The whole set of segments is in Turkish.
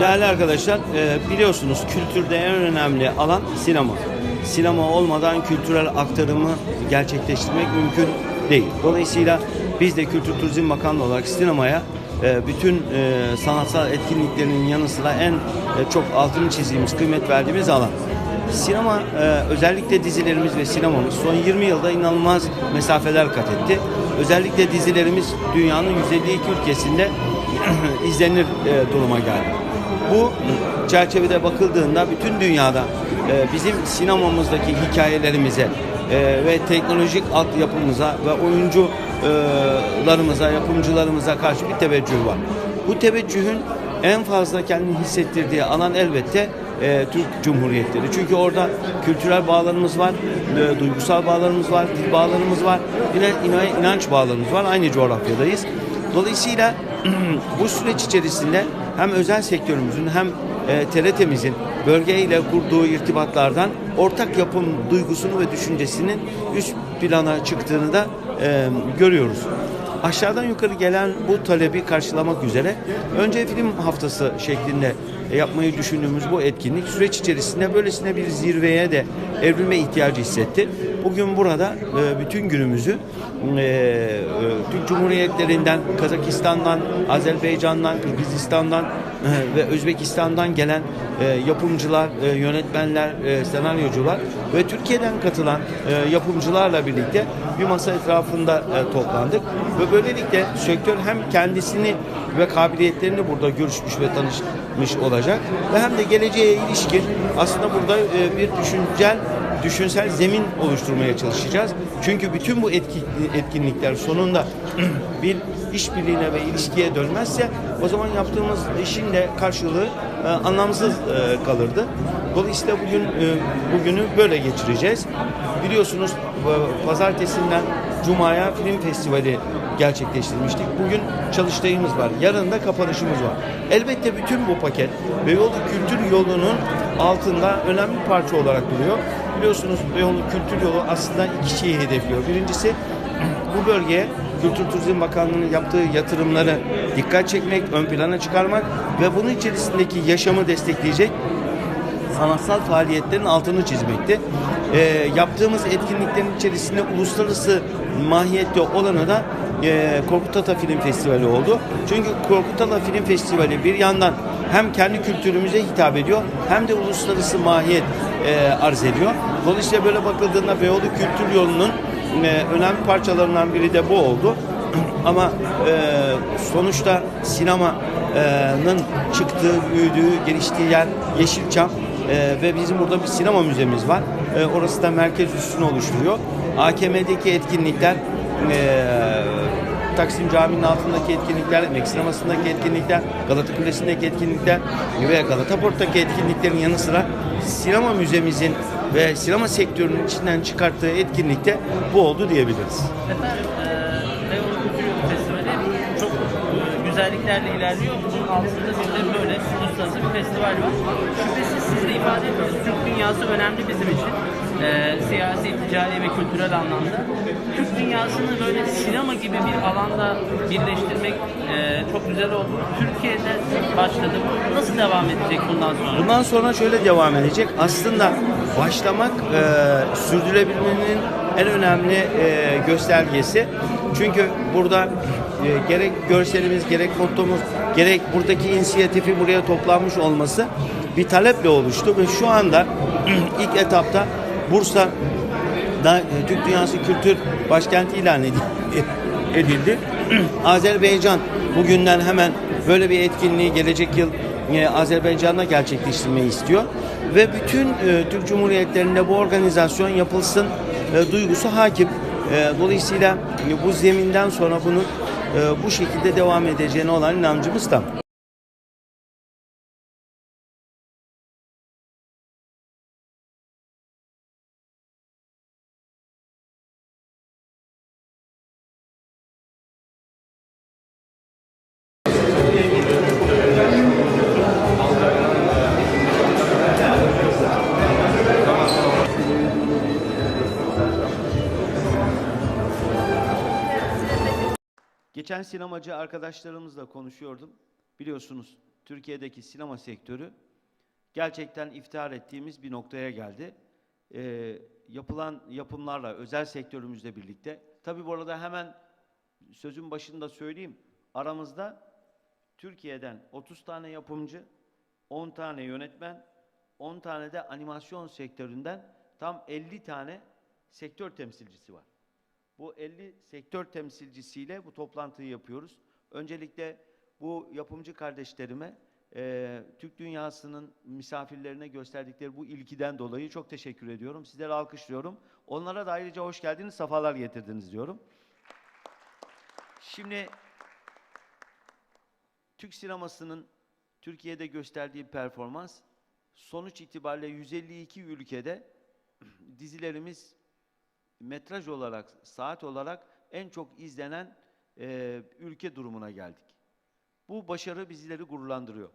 Değerli arkadaşlar, e, biliyorsunuz kültürde en önemli alan sinema. Sinema olmadan kültürel aktarımı gerçekleştirmek mümkün değil. Dolayısıyla biz de Kültür Turizm Bakanlığı olarak sinemaya e, bütün e, sanatsal etkinliklerinin yanı sıra en çok altını çizdiğimiz, kıymet verdiğimiz alan. Sinema, özellikle dizilerimiz ve sinemamız son 20 yılda inanılmaz mesafeler kat etti. Özellikle dizilerimiz dünyanın 152 ülkesinde izlenir duruma geldi. Bu çerçevede bakıldığında bütün dünyada e, bizim sinemamızdaki hikayelerimize e, ve teknolojik altyapımıza ve oyuncularımıza, yapımcılarımıza karşı bir teveccüh var. Bu teveccühün en fazla kendini hissettirdiği alan elbette e, Türk Cumhuriyetleri. Çünkü orada kültürel bağlarımız var, e, duygusal bağlarımız var, dil bağlarımız var, yine ina- inanç bağlarımız var. Aynı coğrafyadayız. Dolayısıyla bu süreç içerisinde hem özel sektörümüzün hem e, TRT'mizin bölgeyle kurduğu irtibatlardan ortak yapım duygusunu ve düşüncesinin üst plana çıktığını da e, görüyoruz. Aşağıdan yukarı gelen bu talebi karşılamak üzere önce film haftası şeklinde yapmayı düşündüğümüz bu etkinlik süreç içerisinde böylesine bir zirveye de evrilme ihtiyacı hissetti. Bugün burada e, bütün günümüzü e, e, Türk Cumhuriyetlerinden, Kazakistan'dan, Azerbaycan'dan, Kırgızistan'dan ve Özbekistan'dan gelen yapımcılar, yönetmenler, senaryocular ve Türkiye'den katılan yapımcılarla birlikte bir masa etrafında e, toplandık ve böylelikle sektör hem kendisini ve kabiliyetlerini burada görüşmüş ve tanışmış olacak ve hem de geleceğe ilişkin aslında burada e, bir düşüncel düşünsel zemin oluşturmaya çalışacağız. Çünkü bütün bu etki, etkinlikler sonunda bir işbirliğine ve ilişkiye dönmezse o zaman yaptığımız işin de karşılığı e, anlamsız e, kalırdı. Dolayısıyla bugün e, bugünü böyle geçireceğiz. Biliyorsunuz pazartesinden Cuma'ya film festivali gerçekleştirmiştik. Bugün çalıştayımız var. Yarın da kapanışımız var. Elbette bütün bu paket Beyoğlu Kültür Yolu'nun altında önemli bir parça olarak duruyor. Biliyorsunuz Beyoğlu Kültür Yolu aslında iki şeyi hedefliyor. Birincisi bu bölgeye Kültür Turizm Bakanlığı'nın yaptığı yatırımları dikkat çekmek, ön plana çıkarmak ve bunun içerisindeki yaşamı destekleyecek sanatsal faaliyetlerin altını çizmekti. Ee, yaptığımız etkinliklerin içerisinde uluslararası mahiyette olanı da e, Korkut Ata Film Festivali oldu. Çünkü Korkut Ata Film Festivali bir yandan hem kendi kültürümüze hitap ediyor hem de uluslararası mahiyet e, arz ediyor. Dolayısıyla böyle bakıldığında Beyoğlu Kültür Yolu'nun e, önemli parçalarından biri de bu oldu. Ama e, sonuçta sinemanın çıktığı, büyüdüğü, geliştiği yer Yeşilçam e, ve bizim burada bir sinema müzemiz var. E, orası da merkez üssünü oluşturuyor. AKM'deki etkinlikler e, Taksim Camii'nin altındaki etkinlikler, Emek Sineması'ndaki etkinlikler, Galata Kulesi'ndeki etkinlikler ve Galata Port'taki etkinliklerin yanı sıra sinema müzemizin ve sinema sektörünün içinden çıkarttığı etkinlikte bu oldu diyebiliriz. Efendim, e, Beyoğlu Kültür Festivali çok e, güzelliklerle ilerliyor. Altında bir de böyle uluslararası bir festival var. Şüphesiz siz de ifade ediyorsunuz. Türk dünyası önemli bizim için. E, siyasi, ticari ve kültürel anlamda. Türk dünyasını böyle sinema gibi bir alanda birleştirmek e, çok güzel oldu. Türkiye'de başladı. Nasıl devam edecek bundan sonra? Bundan sonra şöyle devam edecek. Aslında başlamak e, sürdürülebilmenin en önemli e, göstergesi. Çünkü burada e, gerek görselimiz, gerek fotomuz, gerek buradaki inisiyatifi buraya toplanmış olması bir taleple oluştu ve şu anda ilk etapta Bursa e, Türk Dünyası Kültür Başkenti ilan edi- edildi. Azerbaycan bugünden hemen böyle bir etkinliği gelecek yıl e, Azerbaycan'da gerçekleştirmeyi istiyor. Ve bütün e, Türk Cumhuriyetlerinde bu organizasyon yapılsın duygusu hakim. Dolayısıyla bu zeminden sonra bunun bu şekilde devam edeceğine olan inancımız tam. Geçen sinemacı arkadaşlarımızla konuşuyordum. Biliyorsunuz Türkiye'deki sinema sektörü gerçekten iftihar ettiğimiz bir noktaya geldi. Ee, yapılan yapımlarla özel sektörümüzle birlikte. Tabii bu arada hemen sözün başında söyleyeyim. Aramızda Türkiye'den 30 tane yapımcı, 10 tane yönetmen, 10 tane de animasyon sektöründen tam 50 tane sektör temsilcisi var. Bu 50 sektör temsilcisiyle bu toplantıyı yapıyoruz. Öncelikle bu yapımcı kardeşlerime eee, Türk dünyasının misafirlerine gösterdikleri bu ilgiden dolayı çok teşekkür ediyorum. Sizleri alkışlıyorum. Onlara da ayrıca hoş geldiniz, sefalar getirdiniz diyorum. Şimdi Türk sinemasının Türkiye'de gösterdiği performans sonuç itibariyle 152 ülkede dizilerimiz metraj olarak, saat olarak en çok izlenen e, ülke durumuna geldik. Bu başarı bizleri gururlandırıyor.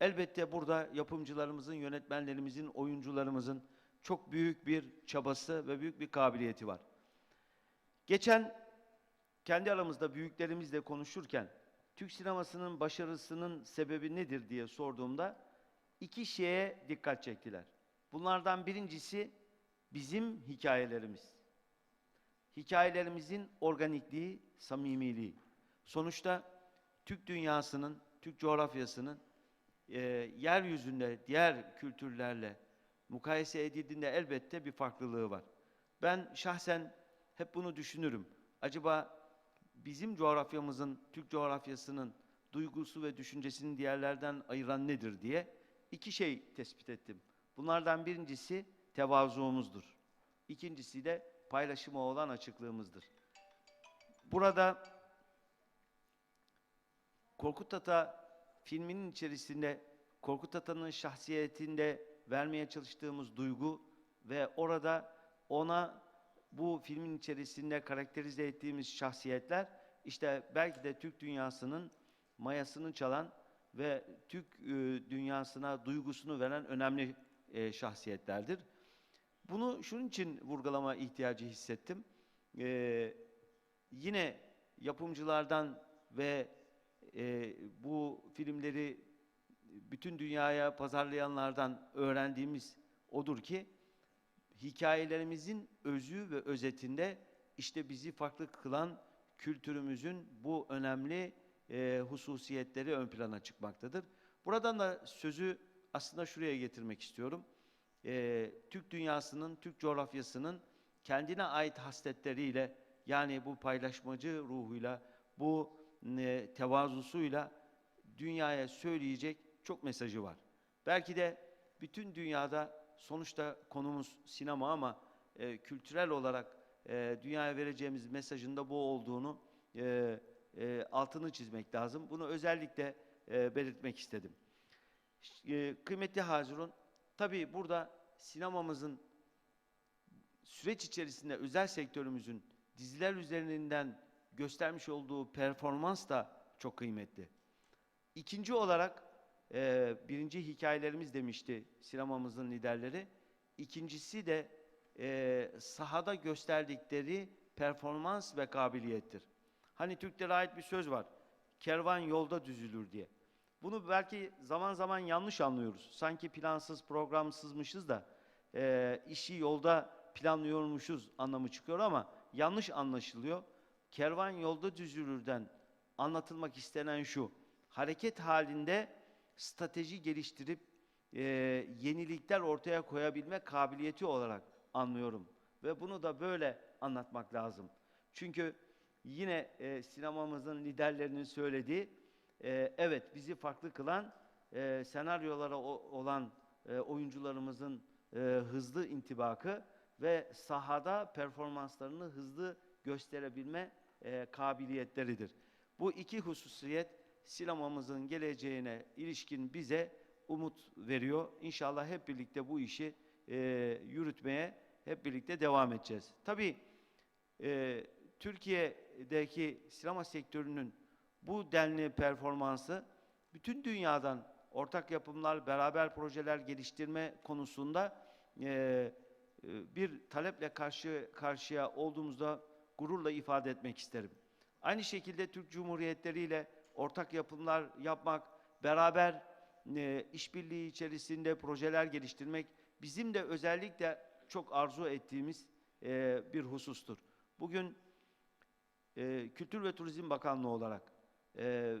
Elbette burada yapımcılarımızın, yönetmenlerimizin, oyuncularımızın çok büyük bir çabası ve büyük bir kabiliyeti var. Geçen kendi aramızda büyüklerimizle konuşurken Türk sinemasının başarısının sebebi nedir diye sorduğumda iki şeye dikkat çektiler. Bunlardan birincisi bizim hikayelerimiz. Hikayelerimizin organikliği, samimiliği. Sonuçta Türk dünyasının, Türk coğrafyasının e, yeryüzünde diğer kültürlerle mukayese edildiğinde elbette bir farklılığı var. Ben şahsen hep bunu düşünürüm. Acaba bizim coğrafyamızın, Türk coğrafyasının duygusu ve düşüncesini diğerlerden ayıran nedir diye iki şey tespit ettim. Bunlardan birincisi tevazuumuzdur. İkincisi de paylaşıma olan açıklığımızdır. Burada Korkut Ata filminin içerisinde Korkut Ata'nın şahsiyetinde vermeye çalıştığımız duygu ve orada ona bu filmin içerisinde karakterize ettiğimiz şahsiyetler işte belki de Türk dünyasının mayasını çalan ve Türk e, dünyasına duygusunu veren önemli e, şahsiyetlerdir. Bunu şunun için vurgulama ihtiyacı hissettim. Ee, yine yapımcılardan ve e, bu filmleri bütün dünyaya pazarlayanlardan öğrendiğimiz odur ki hikayelerimizin özü ve özetinde işte bizi farklı kılan kültürümüzün bu önemli e, hususiyetleri ön plana çıkmaktadır. Buradan da sözü aslında şuraya getirmek istiyorum. E, Türk dünyasının, Türk coğrafyasının kendine ait hasletleriyle yani bu paylaşmacı ruhuyla, bu e, tevazusuyla dünyaya söyleyecek çok mesajı var. Belki de bütün dünyada sonuçta konumuz sinema ama e, kültürel olarak e, dünyaya vereceğimiz mesajın da bu olduğunu e, e, altını çizmek lazım. Bunu özellikle e, belirtmek istedim. E, kıymetli Hazirun, tabii burada sinemamızın süreç içerisinde özel sektörümüzün diziler üzerinden göstermiş olduğu performans da çok kıymetli. İkinci olarak e, birinci hikayelerimiz demişti sinemamızın liderleri. İkincisi de e, sahada gösterdikleri performans ve kabiliyettir. Hani Türklere ait bir söz var. Kervan yolda düzülür diye. Bunu belki zaman zaman yanlış anlıyoruz. Sanki plansız, programsızmışız da e, işi yolda planlıyormuşuz anlamı çıkıyor ama yanlış anlaşılıyor. Kervan yolda düzülürden anlatılmak istenen şu. Hareket halinde strateji geliştirip e, yenilikler ortaya koyabilme kabiliyeti olarak anlıyorum. Ve bunu da böyle anlatmak lazım. Çünkü yine e, sinemamızın liderlerinin söylediği, e, evet bizi farklı kılan e, senaryolara o- olan e, oyuncularımızın e, hızlı intibakı ve sahada performanslarını hızlı gösterebilme e, kabiliyetleridir. Bu iki hususiyet sinemamızın geleceğine ilişkin bize umut veriyor. İnşallah hep birlikte bu işi e, yürütmeye hep birlikte devam edeceğiz. Tabii e, Türkiye'deki sinema sektörünün bu denli performansı bütün dünyadan ortak yapımlar, beraber projeler geliştirme konusunda e, bir taleple karşı karşıya olduğumuzda gururla ifade etmek isterim. Aynı şekilde Türk Cumhuriyetleri ile ortak yapımlar yapmak, beraber e, işbirliği içerisinde projeler geliştirmek bizim de özellikle çok arzu ettiğimiz e, bir husustur. Bugün e, Kültür ve Turizm Bakanlığı olarak e,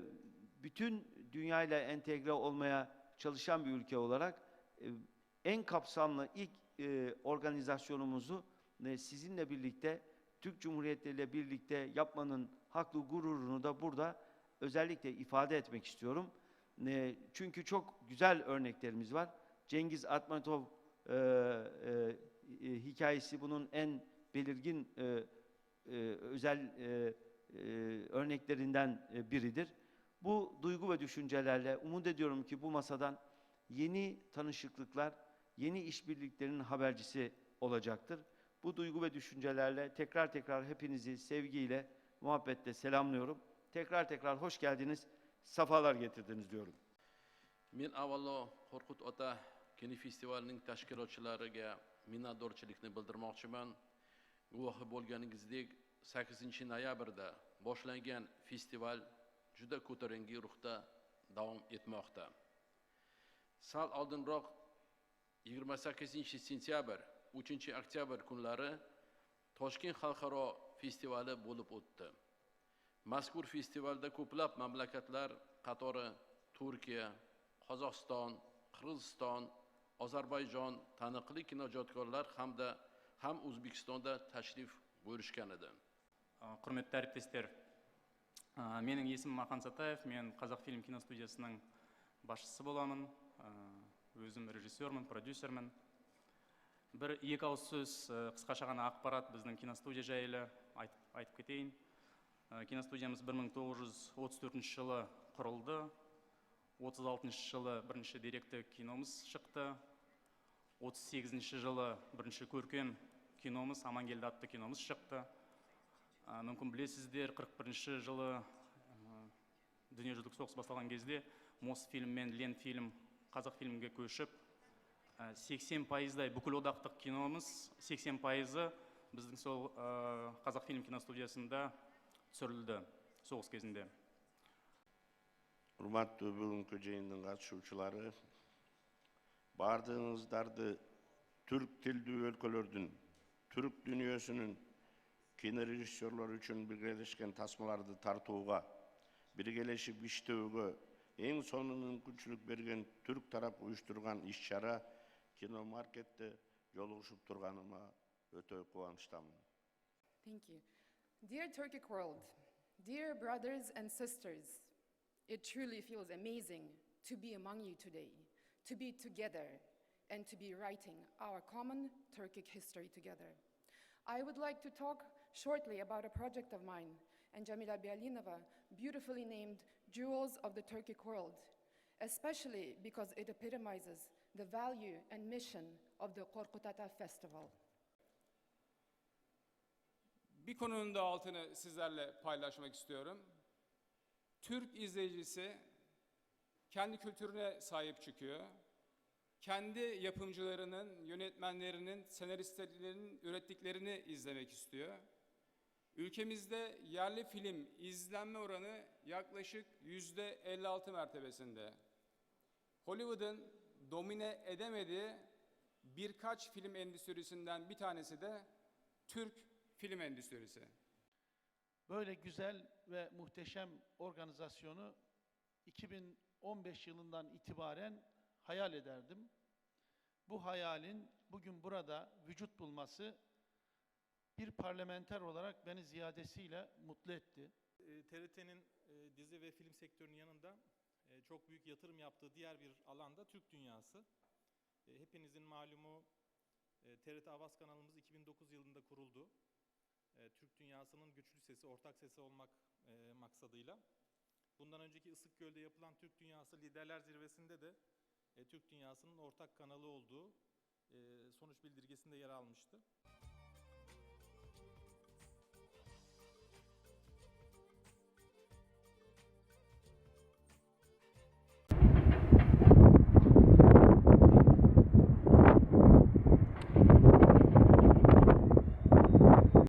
bütün dünyayla entegre olmaya çalışan bir ülke olarak e, en kapsamlı ilk e, organizasyonumuzu e, sizinle birlikte Türk Cumhuriyeti ile birlikte yapmanın haklı gururunu da burada özellikle ifade etmek istiyorum. Çünkü çok güzel örneklerimiz var. Cengiz Atmatov e, e, hikayesi bunun en belirgin e, e, özel e, e, örneklerinden e, biridir. Bu duygu ve düşüncelerle umut ediyorum ki bu masadan yeni tanışıklıklar, yeni işbirliklerinin habercisi olacaktır. Bu duygu ve düşüncelerle tekrar tekrar hepinizi sevgiyle, muhabbetle selamlıyorum. Tekrar tekrar hoş geldiniz, safalar getirdiniz diyorum. Men avvalo Qo'rqut ota kino festivalining tashkilotchilariga minnatdorchilikni bildirmoqchiman. Guvohi bo'lganingizdek, 8 noyabrda boshlangan festival juda ko'tarinki ruhda davom etmoqda. Sal oldinroq 28 sentyabr, 3 oktyabr kunlari Toshkent xalqaro festivali bo'lib o'tdi. Mazkur festivalda ko'plab mamlakatlar qatori Turkiya, Qozog'iston, Qirg'iziston, Ozarbayjon taniqli kinoijodkorlar hamda ham O'zbekistonda tashrif buyurishgan edi. Құрметті әріптестер а, менің есімім махан сатаев мен қазақфильм киностудиясының басшысы боламын А, өзім режиссермін продюсермін. Бір екі ауыз сөз ә, қысқаша ғана ақпарат біздің киностудия жайлы айтып, айтып кетейін. Ә, киностудиямыз 1934 жылы құрылды. 36 жылы бірінші деректі киномыз шықты. 38 жылы бірінші көркем киномыз амангелді атты киномыз шықты. Ә, мүмкін білесіздер 41 жылы дүниежүзілік соғыс басталған кезде мосфильм мен ленфильм қазақфильмге көшіп ә, 80 пайыздай бүкіл одақтық киномыз 80 пайызы біздің сол қазақфильм киностудиясында түсірілді соғыс кезінде. Урматтуу бүгүнкү жыйындын катышуучулары баардыгыңыздарды түрк тилдүү өлкөлөрдүн түрк дүйнөсүнүн кинорежиссерлор үчүн биргелешкен тасмаларды тартууга биргелешип иштөөгө эң сонун мүмкүнчүлүк берген түрк тарап уюштурган иш чара кино маркетте жолугушуп турганыма өтө кубанычтамын Thank you. Dear Turkic world, dear brothers and sisters, it truly feels amazing to be among you today, to be together, and to be writing our common Turkic history together. I would like to talk shortly about a project of mine, and Jamila Bialinova, beautifully named Jewels of the Turkic World, especially because it epitomizes the value and mission of the Korkutata Festival. Bir konunun da altını sizlerle paylaşmak istiyorum. Türk izleyicisi kendi kültürüne sahip çıkıyor. Kendi yapımcılarının, yönetmenlerinin, senaristlerinin ürettiklerini izlemek istiyor. Ülkemizde yerli film izlenme oranı yaklaşık yüzde 56 mertebesinde. Hollywood'un domine edemediği birkaç film endüstrisinden bir tanesi de Türk film endüstrisi. Böyle güzel ve muhteşem organizasyonu 2015 yılından itibaren hayal ederdim. Bu hayalin bugün burada vücut bulması bir parlamenter olarak beni ziyadesiyle mutlu etti. E, TRT'nin e, dizi ve film sektörünün yanında e, çok büyük yatırım yaptığı diğer bir alanda Türk dünyası. E, Hepinizin malumu TRT Avaz kanalımız 2009 yılında kuruldu. Türk dünyasının güçlü sesi, ortak sesi olmak maksadıyla. Bundan önceki Isıkgöl'de yapılan Türk Dünyası Liderler Zirvesi'nde de Türk dünyasının ortak kanalı olduğu sonuç bildirgesinde yer almıştı.